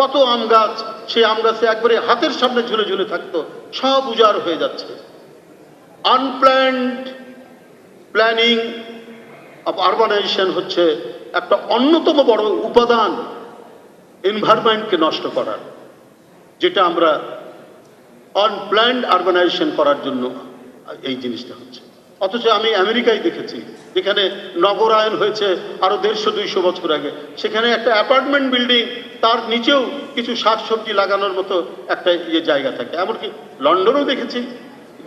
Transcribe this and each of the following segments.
কত আম গাছ সেই আম গাছে একবারে হাতের সামনে ঝুলে ঝুলে থাকতো, সব উজাড় হয়ে যাচ্ছে। আনপ্ল্যান্ড প্ল্যানিং অফ আরবানাইজেশন হচ্ছে একটা অন্যতম বড় উপাদান এনভায়রনমেন্টকে নষ্ট করার, যেটা আমরা আনপ্ল্যান্ড আরবানাইজেশন করার জন্য এই জিনিসটা হচ্ছে। অথচ আমি আমেরিকায় দেখেছি, যেখানে নগরায়ন হয়েছে আরও দেড়শো দুইশো বছর আগে, সেখানে একটা অ্যাপার্টমেন্ট বিল্ডিং তার নিচেও কিছু শাকসবজি লাগানোর মতো একটা ইয়ে জায়গা থাকে। এমনকি লন্ডনেও দেখেছি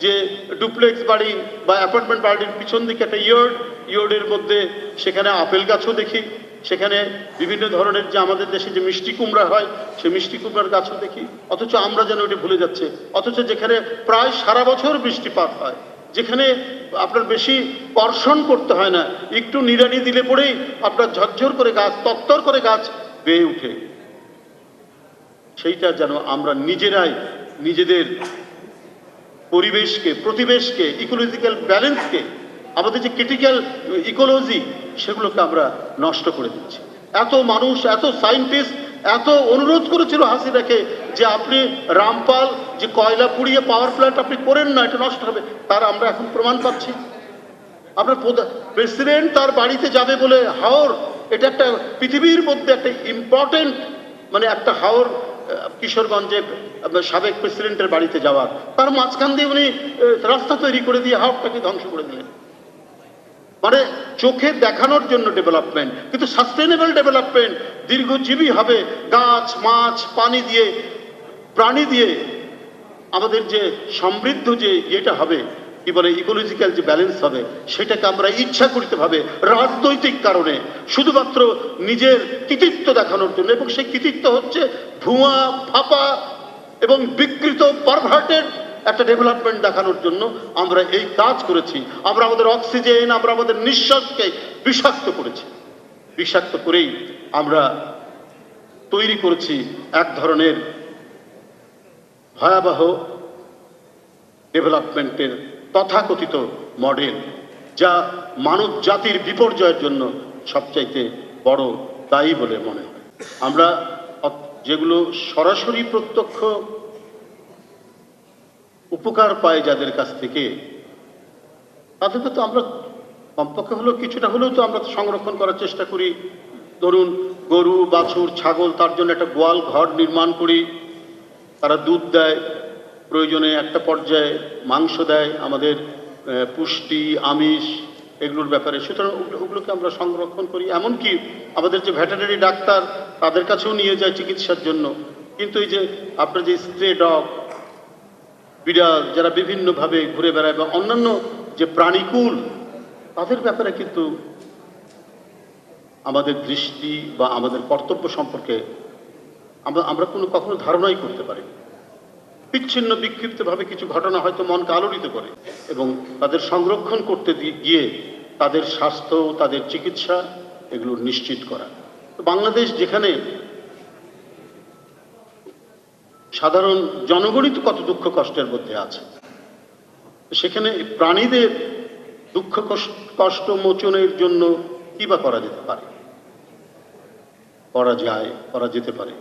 যে ডুপ্লেক্স বাড়ি বা অ্যাপার্টমেন্ট বাড়ির পিছন দিকে একটা ইয়র্ড, ইয়র্ডের মধ্যে সেখানে আপেল গাছও দেখি। সেখানে বিভিন্ন ধরনের যে আমাদের দেশে যে মিষ্টি কুমড়া হয় সেই মিষ্টি কুমড়ার গাছও দেখি। অথচ আমরা যেন ওটা ভুলে যাচ্ছে। অথচ যেখানে প্রায় সারা বছর বৃষ্টিপাত হয়, যেখানে আপনার বেশি কর্ষণ করতে হয় না। একটু নিড়ানি দিলে পরেই আপনার ঝরঝর করে গাছ তত্তর করে গাছ বেয়ে উঠে। সেইটা যেন আমরা নিজেরাই নিজেদের পরিবেশকে, প্রতিবেশকে ইকোলজিক্যাল ব্যালেন্সকে আমাদের যে ক্রিটিক্যাল ইকোলজি সেগুলোকে আমরা নষ্ট করে দিচ্ছি। এত মানুষ, এত সায়েন্টিস্ট এত অনুরোধ করেছিল হাসিনাকে যে আপনি রামপাল, যে কয়লা পুড়িয়ে পাওয়ার প্ল্যান্ট আপনি করেন না, এটা নষ্ট হবে, তার আমরা এখন প্রমাণ পাচ্ছি। আপনার প্রেসিডেন্ট তার বাড়িতে যাবে বলে হাওর, এটা একটা পৃথিবীর মধ্যে একটা ইম্পর্টেন্ট মানে একটা হাওর কিশোরগঞ্জে সাবেক প্রেসিডেন্টের বাড়িতে যাওয়ার। তার মাঝখান দিয়ে উনি রাস্তা তৈরি করে দিয়ে হাওরটাকে ধ্বংস করে দিলেন। মানে চোখে দেখানোর জন্য ডেভেলপমেন্ট, কিন্তু সাস্টেনেবল ডেভেলপমেন্ট দীর্ঘজীবী হবে। গাছ, মাছ, পানি দিয়ে, প্রাণী দিয়ে আমাদের যে সমৃদ্ধ যে ইয়েটা হবে কি বলে ইকোলজিক্যাল যে ব্যালেন্স হবে, সেটাকে আমরা ইচ্ছাকৃতভাবে রাজনৈতিক কারণে শুধুমাত্র নিজের কৃতিত্ব দেখানোর জন্য এবং সেই কৃতিত্ব হচ্ছে ধোঁয়া ফাঁপা এবং বিকৃত পারভার্টেড একটা ডেভেলপমেন্ট দেখানোর জন্য আমরা এই কাজ করেছি। আমরা আমাদের অক্সিজেন আমরা আমাদের নিঃশ্বাসকে বিষাক্ত করেছি। বিষাক্ত করেই আমরা তৈরি করেছি এক ধরনের ভয়াবহ ডেভেলপমেন্টের তথাকথিত মডেল, যা মানব জাতির বিপর্যয়ের জন্য সবচাইতে বড় দায়ী বলে মনে হয়। আমরা যেগুলো সরাসরি প্রত্যক্ষ উপকার পাই যাদের কাছ থেকে, তাদেরকে তো আমরা কমপক্ষে হলেও, কিছুটা হলেও তো আমরা সংরক্ষণ করার চেষ্টা করি। ধরুন, গরু, বাছুর, ছাগল, তার জন্য একটা গোয়াল ঘর নির্মাণ করি, তারা দুধ দেয় প্রয়োজনে একটা পর্যায়ে মাংস দেয়, আমাদের পুষ্টি, আমিষ এগুলোর ব্যাপারে। সুতরাং ওগুলোকে আমরা সংরক্ষণ করি। এমনকি আমাদের যে ভেটেরিনারি ডাক্তার, তাদের কাছেও নিয়ে যায় চিকিৎসার জন্য। কিন্তু এই যে আপনার যে স্প্রে ডগ, বিড়াল, যারা বিভিন্নভাবে ঘুরে বেড়ায় বা অন্যান্য যে প্রাণীকুল, তাদের ব্যাপারে কিন্তু আমাদের দৃষ্টি বা আমাদের কর্তব্য সম্পর্কে আমরা আমরা কোনো কখনো ধারণাই করতে পারি। বিচ্ছিন্ন বিক্ষিপ্তভাবে কিছু ঘটনা হয়তো মনকে আলোড়িত করে এবং তাদের সংরক্ষণ করতে গিয়ে তাদের স্বাস্থ্য, তাদের চিকিৎসা এগুলো নিশ্চিত করা। বাংলাদেশ যেখানে সাধারণ জনগণই তো কত দুঃখ কষ্টের মধ্যে আছে, সেখানে প্রাণীদের দুঃখ কষ্ট- কষ্ট মোচনের জন্য কি বা করা যেতে পারে? করা যায়, করা যেতে পারে।